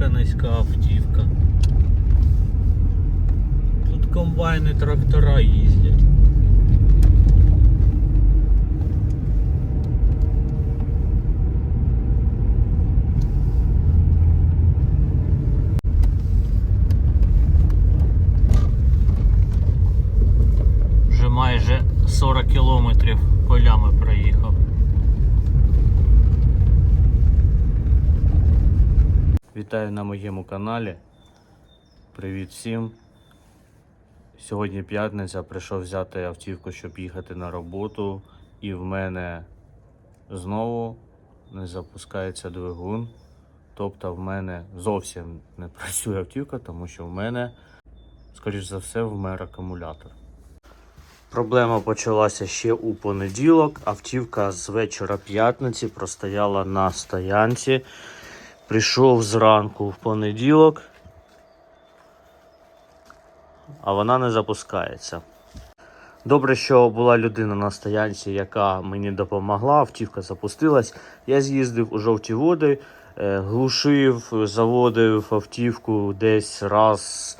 автівка, низька автівка. Тут комбайни, трактора їздять. Вже майже 40 кілометрів полями проїхав. Вітаю на моєму каналі. Привіт всім. Сьогодні п'ятниця, прийшов взяти автівку, щоб їхати на роботу. І в мене знову не запускається двигун. Тобто в мене зовсім не працює автівка, тому що в мене, скоріш за все, вмер акумулятор. Проблема почалася ще у понеділок. Автівка з вечора п'ятниці простояла на стоянці. Прийшов зранку в понеділок, а вона не запускається. Добре, що була людина на стоянці, яка мені допомогла, автівка запустилась. Я з'їздив у жовті води, е, глушив, заводив автівку десь раз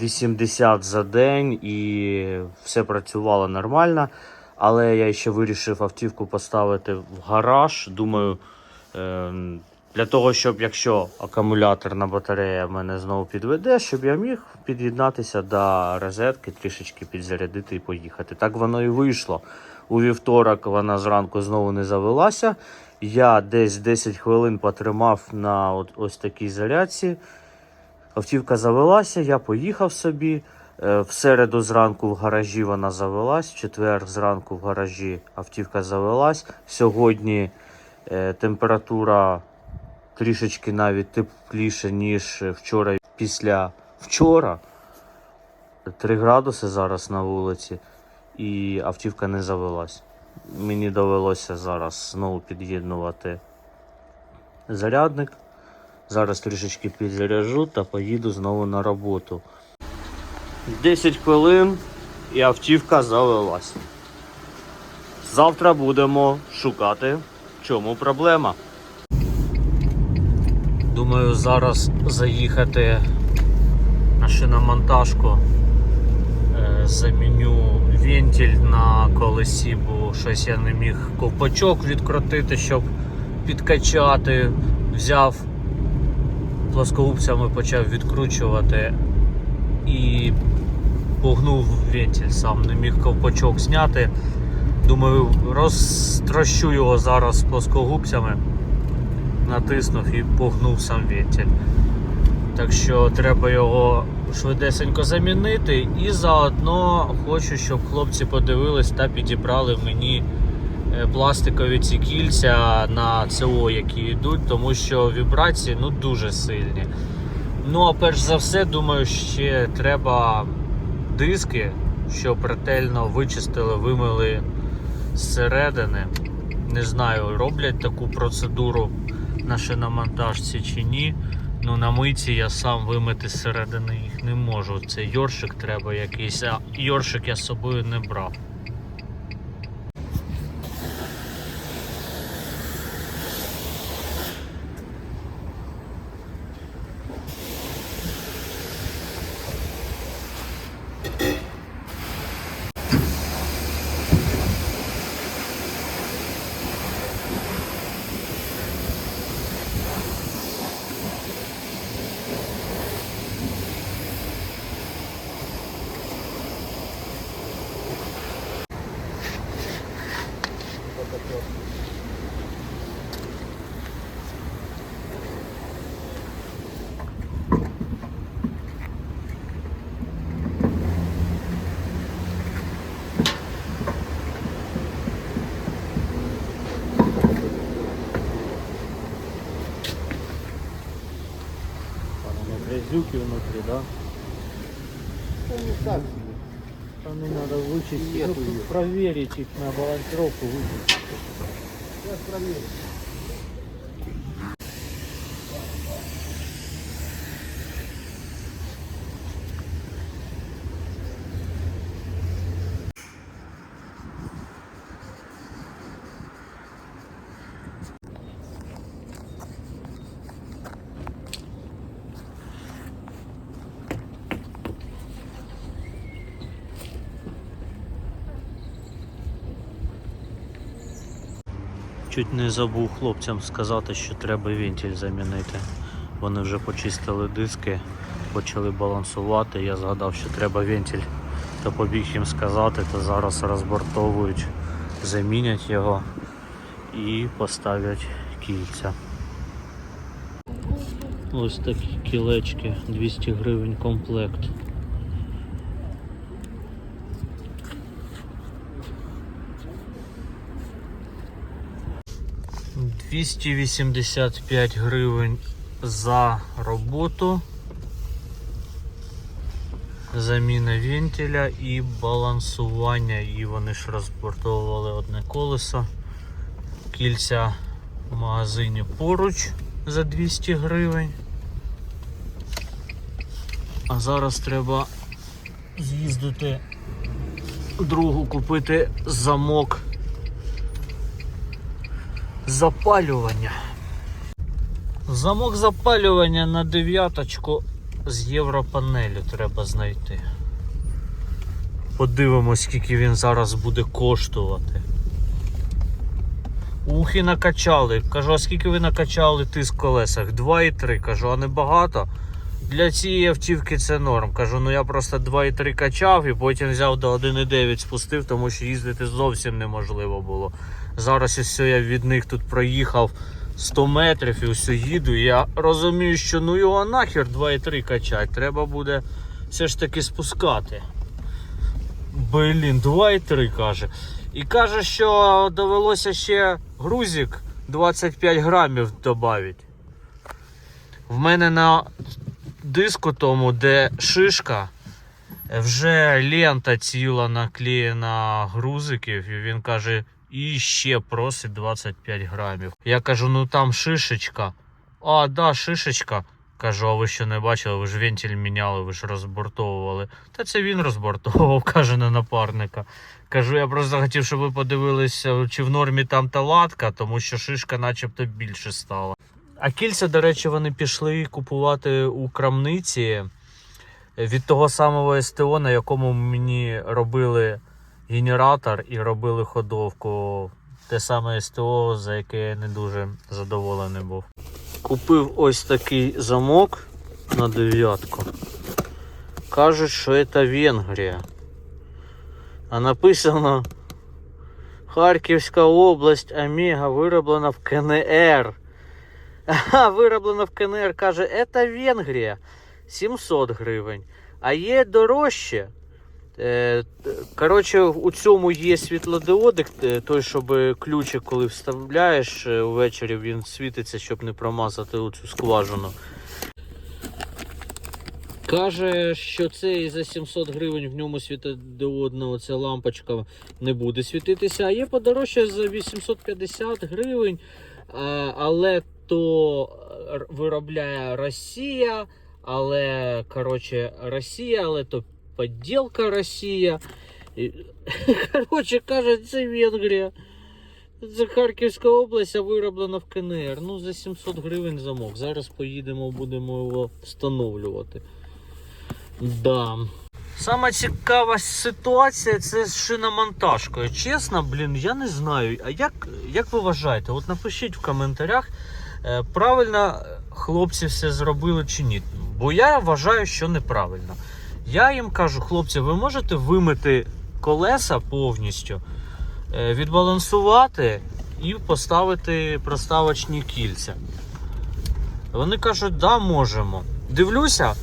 80 за день і все працювало нормально. Але я ще вирішив автівку поставити в гараж. Думаю, ем, для того, щоб якщо акумуляторна батарея мене знову підведе, щоб я міг під'єднатися до розетки, трішечки підзарядити і поїхати. Так воно і вийшло. У вівторок вона зранку знову не завелася. Я десь 10 хвилин потримав на от, ось такій зарядці. Автівка завелася, я поїхав собі. Е, В середу зранку в гаражі вона завелась, в четвер зранку в гаражі автівка завелась. Сьогодні е, температура трішечки навіть тепліше, ніж вчора після вчора. 3 градуси зараз на вулиці, і автівка не завелась. Мені довелося зараз знову під'єднувати зарядник. Зараз трішечки підзаряжу та поїду знову на роботу. 10 хвилин і автівка завелась. Завтра будемо шукати, в чому проблема. Думаю, зараз заїхати на шиномонтажку. Е, Заміню вентиль на колесі, бо щось я не міг ковпачок відкрутити, щоб підкачати. Взяв плоскогубцями почав відкручувати і погнув вентиль сам, не міг ковпачок зняти. Думаю, розтрощу його зараз плоскогубцями, натиснув і погнув сам вентиль. Так що треба його швидесенько замінити і заодно хочу, щоб хлопці подивились та підібрали мені е, пластикові ці кільця на ЦО, які йдуть, тому що вібрації ну дуже сильні. Ну а перш за все, думаю, ще треба диски, щоб ретельно вичистили, вимили зсередини. Не знаю, роблять таку процедуру на шиномонтажці чи ні. Ну на миті я сам вимити зсередини їх не можу. Це йоршик треба якийсь, а йоршик я з собою не брав. надо вычистить, Нету ну, её. проверить их на балансировку, вычистить. Сейчас проверим. Чуть не забув хлопцям сказати, що треба вентиль замінити. Вони вже почистили диски, почали балансувати. Я згадав, що треба вентиль. То побіг їм сказати, то зараз розбортовують, замінять його і поставлять кільця. Ось такі кілечки, 200 гривень комплект. Двісті вісімдесят п'ять гривень за роботу. Заміна вентиля і балансування. І вони ж розбортовували одне колесо. Кільця в магазині поруч за 200 гривень. А зараз треба з'їздити другу купити замок запалювання. Замок запалювання на дев'яточку з європанелю треба знайти. Подивимось, скільки він зараз буде коштувати. Ухи накачали. Кажу, а скільки ви накачали тиск в колесах? 2,3. Кажу, а не багато. Для цієї автівки це норм. Кажу, ну я просто 2,3 качав і потім взяв до 1,9 спустив, тому що їздити зовсім неможливо було. Зараз ось я від них тут проїхав 100 метрів і все їду. Я розумію, що ну його нахер 2,3 качать. Треба буде все ж таки спускати. Блін, 2,3 каже. І каже, що довелося ще грузик 25 грамів додати. В мене на диску тому, де шишка, вже лента ціла наклеєна грузиків, і він каже, і ще просить 25 грамів. Я кажу, ну там шишечка. А, да, шишечка. Кажу, а ви що не бачили, ви ж вентиль міняли, ви ж розбортовували. Та це він розбортовував, каже на напарника. Кажу, я просто хотів, щоб ви подивилися, чи в нормі там та латка, тому що шишка начебто більше стала. А кільця, до речі, вони пішли купувати у крамниці від того самого СТО, на якому мені робили генератор і робили ходовку. Те саме СТО, за яке я не дуже задоволений був. Купив ось такий замок на дев'ятку. Кажуть, що це Венгрія. А написано Харківська область Омега вироблена в КНР. Ага, вироблено в КНР, каже, це Венгрія 700 гривень. А є дорожче. Е, Коротше, у цьому є світлодіодик, е, той, щоб ключик, коли вставляєш е, ввечері, він світиться, щоб не промазати цю скважину. Каже, що це і за 700 гривень в ньому світодіодна оця лампочка не буде світитися, а є подорожче за 850 гривень, але то виробляє Росія, але коротше Росія, але то поділка Росія. І, коротше, каже, це Венгрія. Це Харківська область, а вироблена в КНР. Ну, за 700 гривень замок. Зараз поїдемо, будемо його встановлювати. Да. Сама цікава ситуація це з шиномонтажкою. Чесно, блін, я не знаю. А як, як ви вважаєте? От напишіть в коментарях, е, правильно хлопці все зробили чи ні. Бо я вважаю, що неправильно. Я їм кажу, хлопці, ви можете вимити колеса повністю, е, відбалансувати і поставити проставочні кільця. Вони кажуть, да, можемо. Дивлюся,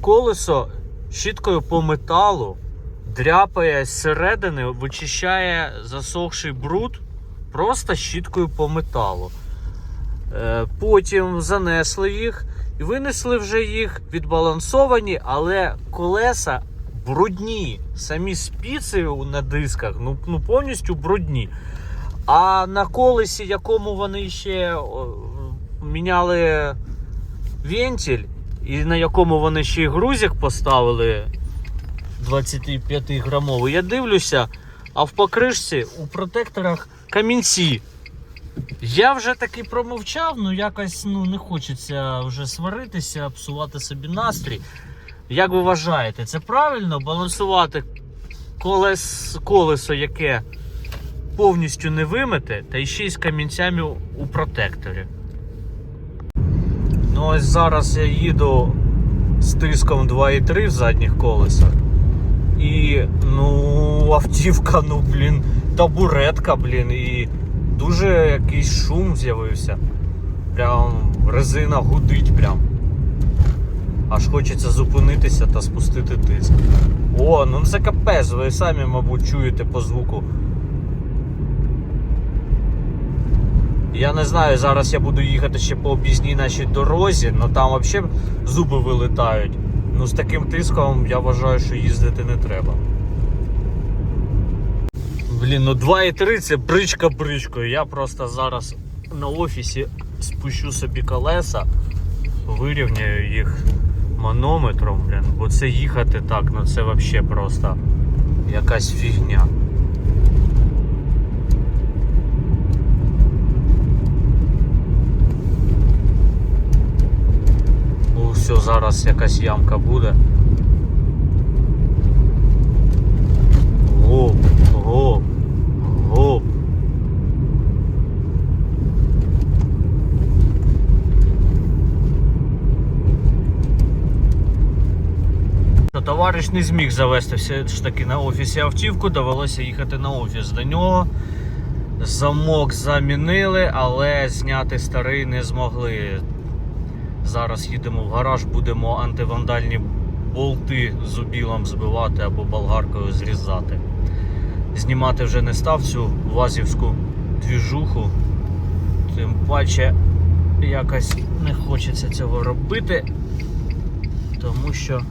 колесо щіткою по металу дряпає зсередини, вичищає засохший бруд просто щіткою по металу. Е, Потім занесли їх і винесли вже їх відбалансовані, але колеса брудні. Самі спіци на дисках ну, ну повністю брудні. А на колесі, якому вони ще міняли вентиль, і на якому вони ще й грузик поставили 25 грамовий, я дивлюся, а в покришці у протекторах камінці. Я вже таки промовчав, ну якось ну, не хочеться вже сваритися, псувати собі настрій. Як ви вважаєте, це правильно балансувати колес, колесо, яке повністю не вимите, та ще й з камінцями у протекторі. Ну ось зараз я їду з тиском 2,3 в задніх колесах. І ну, автівка, ну блін, табуретка, блін, і дуже якийсь шум з'явився. Прям резина гудить прям. Аж хочеться зупинитися та спустити тиск. О, ну це капець, ви самі, мабуть, чуєте по звуку. Я не знаю, зараз я буду їхати ще по об'їзній нашій дорозі, але там взагалі зуби вилетають. Ну з таким тиском я вважаю, що їздити не треба. Блін, ну 2,3 це бричка бричкою. Я просто зараз на офісі спущу собі колеса, вирівняю їх манометром, блін, бо це їхати так, ну це взагалі просто якась фігня. Ну, все, зараз якась ямка буде. Гоп, гоп. Товариш не зміг завести все ж таки на офісі автівку, довелося їхати на офіс до нього. Замок замінили, але зняти старий не змогли. Зараз їдемо в гараж, будемо антивандальні болти зубілом збивати або болгаркою зрізати. Знімати вже не став цю вазівську двіжуху. Тим паче якось не хочеться цього робити, тому що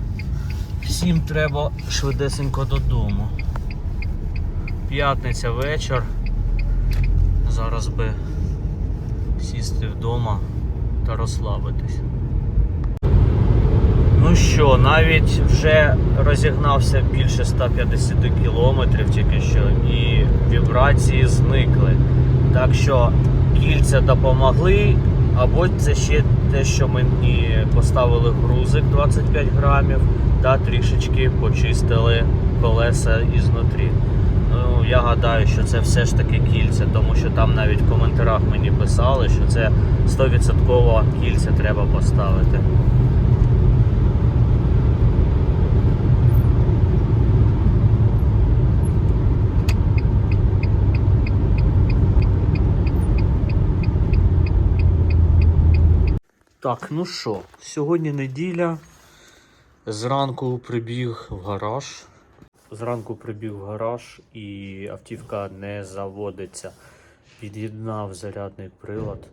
всім треба швидесенько додому. П'ятниця вечір. Зараз би сісти вдома та розслабитись. Ну що, навіть вже розігнався більше 150 кілометрів тільки що, і вібрації зникли. Так що кільця допомогли, або це ще те, що мені поставили грузик 25 грамів, та трішечки почистили колеса ізнутрі. Ну, я гадаю, що це все ж таки кільця, тому що там навіть в коментарях мені писали, що це 100% кільця треба поставити. Так, ну що, сьогодні неділя. Зранку прибіг в гараж. Зранку прибіг в гараж і автівка не заводиться. Під'єднав зарядний прилад,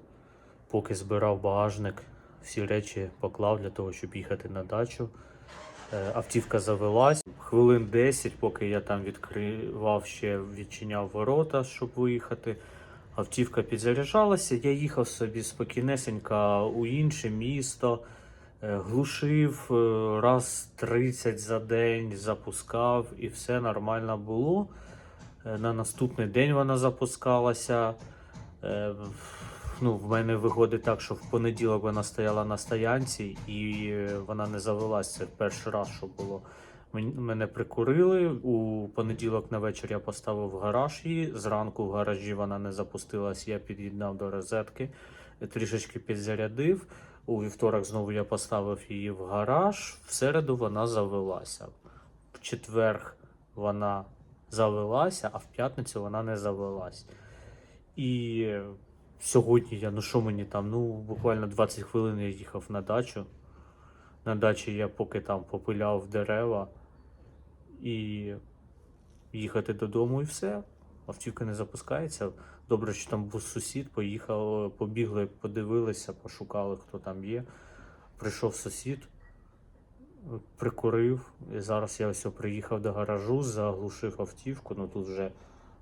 поки збирав багажник, всі речі поклав для того, щоб їхати на дачу. Е, Автівка завелась. Хвилин 10, поки я там відкривав ще відчиняв ворота, щоб виїхати. Автівка підзаряджалася, я їхав собі спокійнесенько у інше місто, е, глушив е, раз 30 за день, запускав і все нормально було. Е, На наступний день вона запускалася. Ну, в мене виходить так, що в понеділок вона стояла на стоянці і вона не завелась. Це перший раз, що було. Мен- Мене прикурили. У понеділок на вечір я поставив в гараж її. Зранку в гаражі вона не запустилась, я під'єднав до розетки, трішечки підзарядив. У вівторок знову я поставив її в гараж. В середу вона завелася. В четвер вона завелася, а в п'ятницю вона не завелась. І сьогодні я, ну що мені там, ну буквально 20 хвилин я їхав на дачу. На дачі я поки там попиляв дерева і їхати додому і все. Автівка не запускається. Добре, що там був сусід, поїхав, побігли, подивилися, пошукали, хто там є. Прийшов сусід, прикурив. І зараз я ось приїхав до гаражу, заглушив автівку. Ну тут вже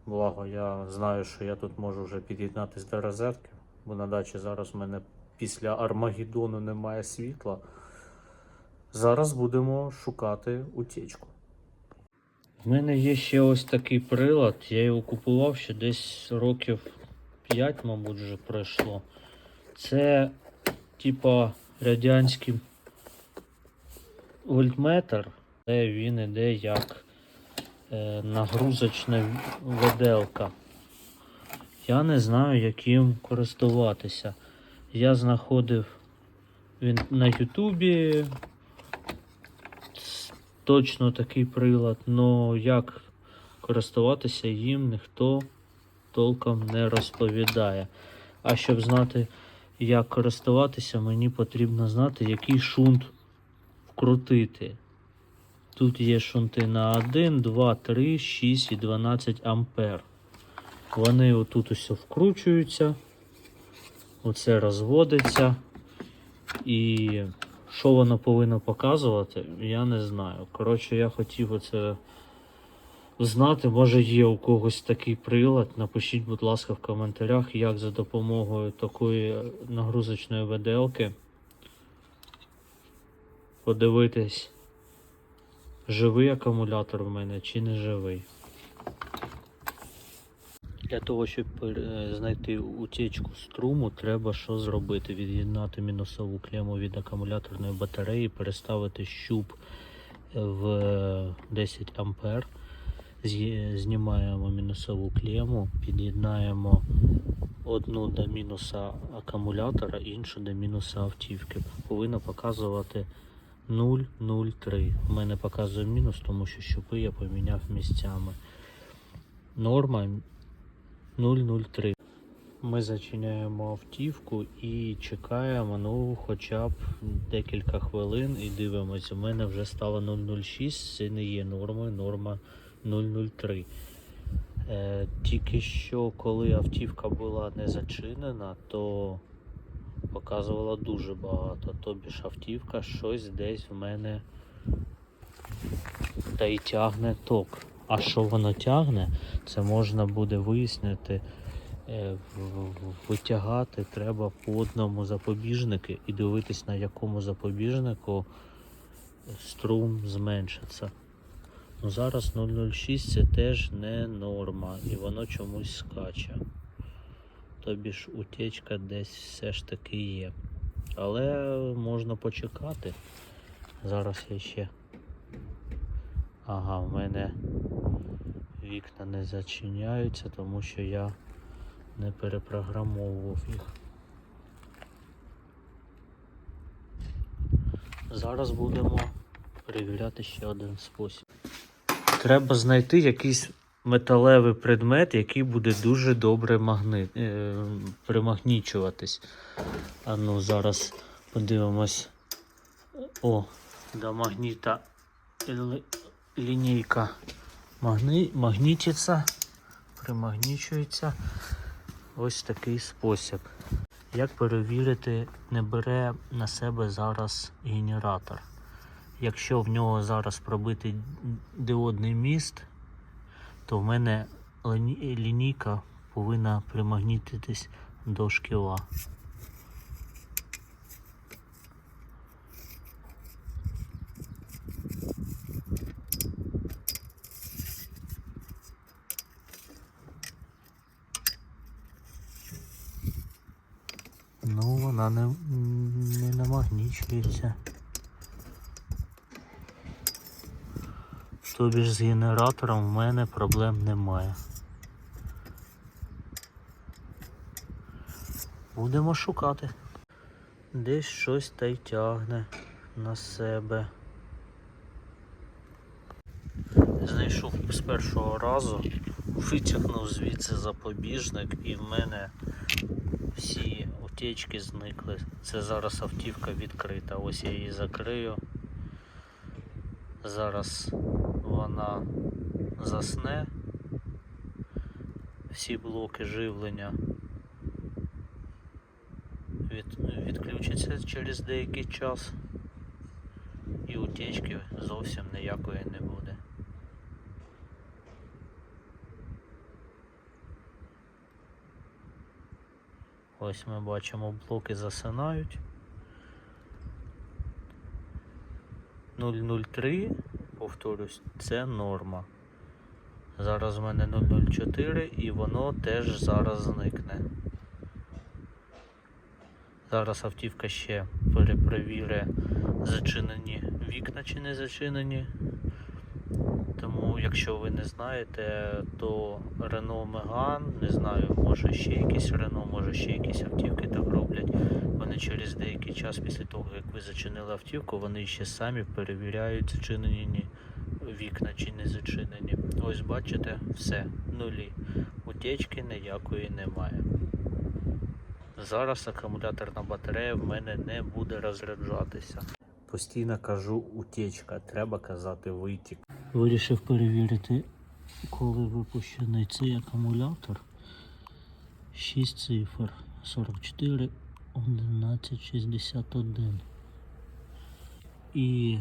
благо, я знаю, що я тут можу вже під'єднатися до розетки, бо на дачі зараз в мене після Армагеддону немає світла. Зараз будемо шукати утічку. В мене є ще ось такий прилад. Я його купував ще десь років 5, мабуть, вже пройшло. Це типа радянський вольтметр, де він іде як е, нагрузочна виделка. Я не знаю, яким користуватися. Я знаходив він на Ютубі точно такий прилад, але як користуватися їм ніхто толком не розповідає. А щоб знати, як користуватися, мені потрібно знати, який шунт вкрутити. Тут є шунти на 1, 2, 3, 6 і 12 ампер. Вони отут усе вкручуються, оце розводиться. І що воно повинно показувати, я не знаю. Коротше, я хотів оце знати, може є у когось такий прилад. Напишіть, будь ласка, в коментарях, як за допомогою такої нагрузочної виделки подивитись, живий акумулятор в мене чи не живий. Для того, щоб е, знайти утечку струму, треба що зробити? Від'єднати мінусову клему від акумуляторної батареї, переставити щуп е, в 10 ампер. Знімаємо мінусову клему, під'єднаємо одну до мінуса акумулятора, іншу до мінуса автівки. Повинно показувати 0,03. У мене показує мінус, тому що щупи я поміняв місцями. Норма 003. Ми зачиняємо автівку і чекаємо, ну, хоча б декілька хвилин і дивимося. У мене вже стало 006, це не є нормою, норма 003. Е, тільки що, коли автівка була не зачинена, то показувала дуже багато. Тобі ж автівка щось десь в мене та й тягне ток. А що воно тягне, це можна буде вияснити. е, Витягати треба по одному запобіжнику і дивитись, на якому запобіжнику струм зменшиться. Ну, зараз 006 це теж не норма і воно чомусь скаче. Тобі ж утечка десь все ж таки є. Але можна почекати. Зараз я ще. Ага, в мене вікна не зачиняються, тому що я не перепрограмовував їх. Зараз будемо перевіряти ще один спосіб. Треба знайти якийсь металевий предмет, який буде дуже добре магни... е, примагнічуватись. А ну зараз подивимось. О, до магніта лі- лінійка магни... магнітиться, примагнічується. Ось такий спосіб. Як перевірити, не бере на себе зараз генератор. Якщо в нього зараз пробитий діодний міст, то в мене лінійка повинна примагнітитись до шкіла. Ну, вона не, не намагнічується. Тобі ж з генератором в мене проблем немає. Будемо шукати. Десь щось та й тягне на себе. Знайшов з першого разу, витягнув звідси запобіжник і в мене всі утечки зникли. Це зараз автівка відкрита. Ось я її закрию. Зараз вона засне. Всі блоки живлення від, відключаться через деякий час. І утечки зовсім ніякої не буде. Ось ми бачимо, блоки засинають. 003, повторюсь, це норма. Зараз в мене 004 і воно теж зараз зникне. Зараз автівка ще перепровірить, зачинені вікна чи не зачинені. Тому, якщо ви не знаєте, то Renault Megane, не знаю, може ще якісь Renault, може ще якісь автівки так роблять. Вони через деякий час після того, як ви зачинили автівку, вони ще самі перевіряють, зачинені вікна чи не зачинені. Ось бачите, все, нулі. Утечки ніякої немає. Зараз акумуляторна батарея в мене не буде розряджатися. Постійно кажу утечка, треба казати витік. Вирішив перевірити, коли випущений цей акумулятор. 6 цифр 44 11 61. І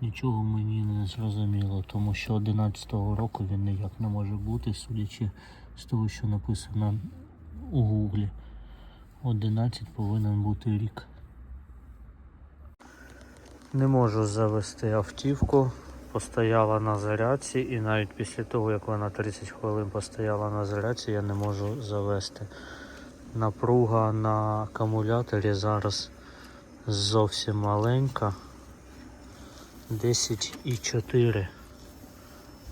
нічого мені не зрозуміло, тому що 11-го року він ніяк не може бути, судячи з того, що написано у гуглі. 11 повинен бути рік. Не можу завести автівку. Постояла на зарядці і навіть після того, як вона 30 хвилин постояла на зарядці, я не можу завести. Напруга на акумуляторі зараз зовсім маленька. 10,4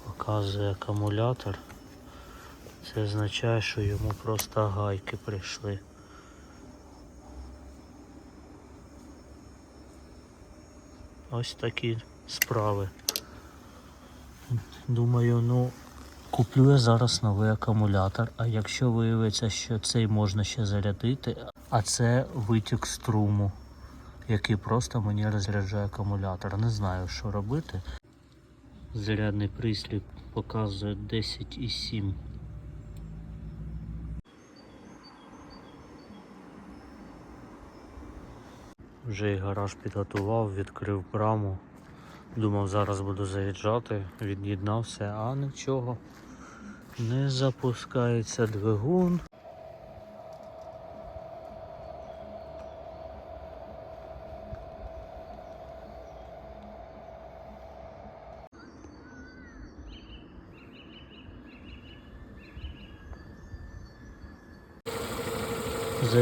показує акумулятор. Це означає, що йому просто гайки прийшли. Ось такі справи. Думаю, ну куплю я зараз новий акумулятор. А якщо виявиться, що цей можна ще зарядити, а це витік струму, який просто мені розряджає акумулятор. Не знаю, що робити. Зарядний пристрій показує 10,7. Вже і гараж підготував, відкрив браму. Думав, зараз буду заїжджати, від'єднався, а нічого. Не запускається двигун.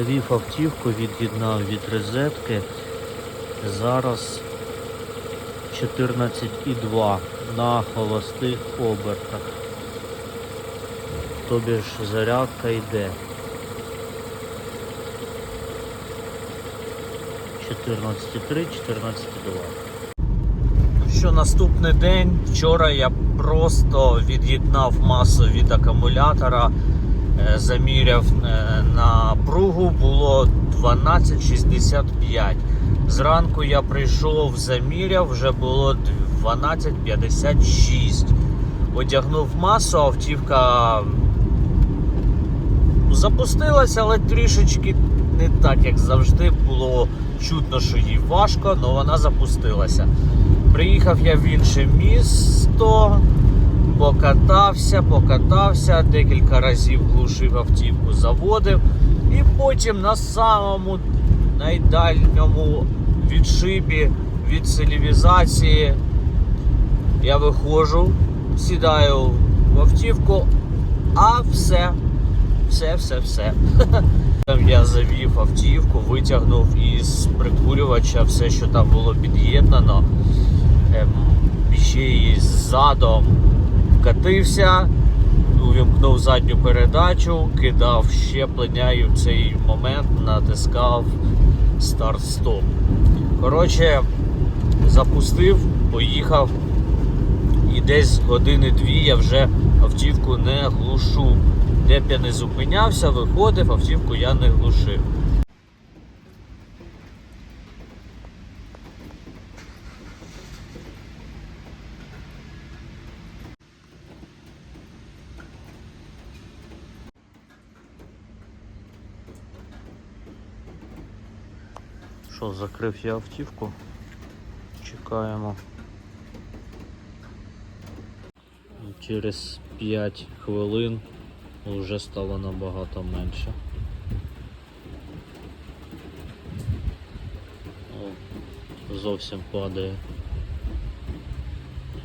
Завів автівку, від'єднав від розетки. Зараз 14,2 на холостих обертах. Тобі ж зарядка йде. 14,3, 14,2. Що наступний день, вчора я просто від'єднав масу від акумулятора, заміряв е, напругу, було 12,65. Зранку я прийшов, заміряв, вже було 12,56. Одягнув масу, автівка запустилася, але трішечки не так, як завжди. Було чутно, що їй важко, але вона запустилася. Приїхав я в інше місто, покатався, покатався, декілька разів глушив автівку, заводив. І потім на самому найдальньому відшибі від цивілізації я виходжу, сідаю в автівку, а все, все, все, все. Там Я завів автівку, витягнув із прикурювача все, що там було під'єднано. Ем, ще і задом вкатився, увімкнув задню передачу, кидав щеплення і в цей момент натискав старт-стоп. Коротше, запустив, поїхав. І десь години-дві я вже автівку не глушу. Де б я не зупинявся, виходив, автівку я не глушив. Закрив я автівку? Чекаємо. Через 5 хвилин вже стало набагато менше. О, зовсім падає.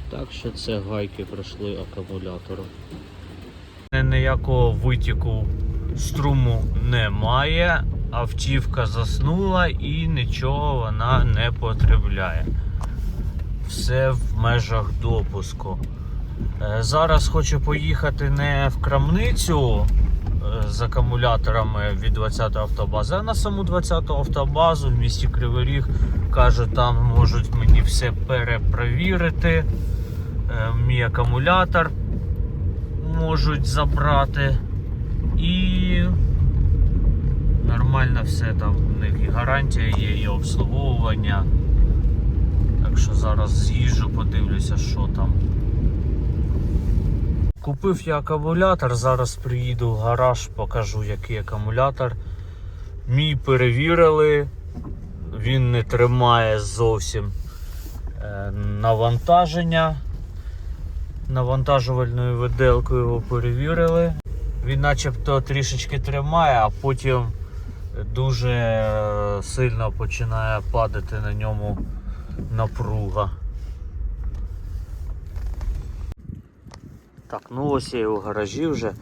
Так що це гайки пройшли акумулятору. Ніякого витіку струму немає. Автівка заснула і нічого вона не потребляє. все в межах допуску. Е, Зараз хочу поїхати не в крамницю е, з акумуляторами від 20 автобази, а на саму 20 автобазу в місті Кривий Ріг. Каже, там можуть мені все перепровірити. Е, Мій акумулятор можуть забрати. І нормально все там. У них і гарантія є, і обслуговування. Так що зараз з'їжджу, подивлюся, що там. Купив я акумулятор, зараз приїду в гараж, покажу який акумулятор. Мій перевірили, він не тримає зовсім е, навантаження. Навантажувальною виделкою його перевірили. Він начебто трішечки тримає, а потім дуже сильно починає падати на ньому напруга. Так, ну ось я і у гаражі вже.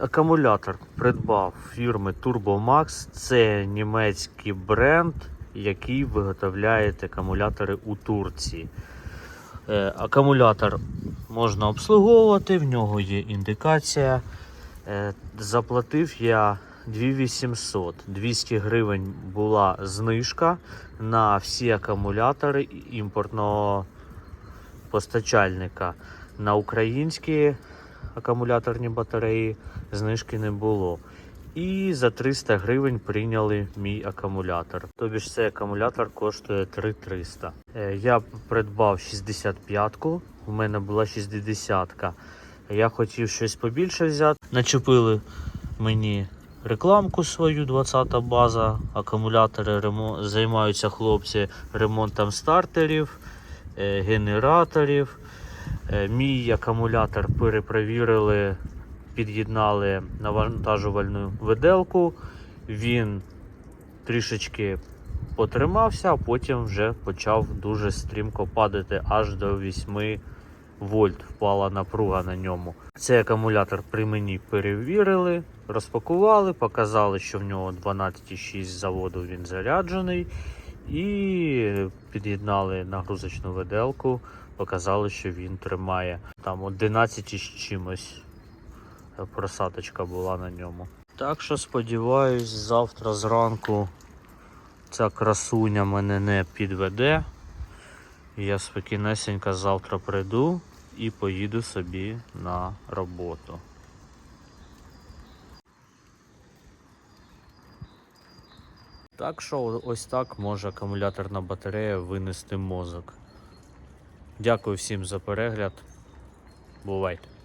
Акумулятор придбав фірми Turbomax. Це німецький бренд, який виготовляє акумулятори у Турції. Е, акумулятор можна обслуговувати, в нього є індикація. Е, заплатив я 2800. 200 гривень була знижка на всі акумулятори імпортного постачальника. На українські акумуляторні батареї знижки не було. І за 300 гривень прийняли мій акумулятор. Тобі ж цей акумулятор коштує 3300. Е, Я придбав 65-ку, у мене була 60-ка. Я хотів щось побільше взяти. Начепили мені рекламку свою, 20 база. Акумулятори ремо... займаються хлопці ремонтом стартерів, е, генераторів. Е, Мій акумулятор перепровірили, під'єднали навантажувальну виделку. Він трішечки потримався, а потім вже почав дуже стрімко падати аж до 8 вольт. Впала напруга на ньому. Цей акумулятор при мені перевірили, розпакували, показали, що в нього 12,6 з заводу він заряджений. І під'єднали нагрузочну виделку, показали, що він тримає там 11 із чимось просаточка була на ньому. Так що сподіваюсь, завтра зранку ця красуня мене не підведе. Я спокійнесенько завтра прийду і поїду собі на роботу. Так що ось так може акумуляторна батарея винести мозок. Дякую всім за перегляд. Бувайте!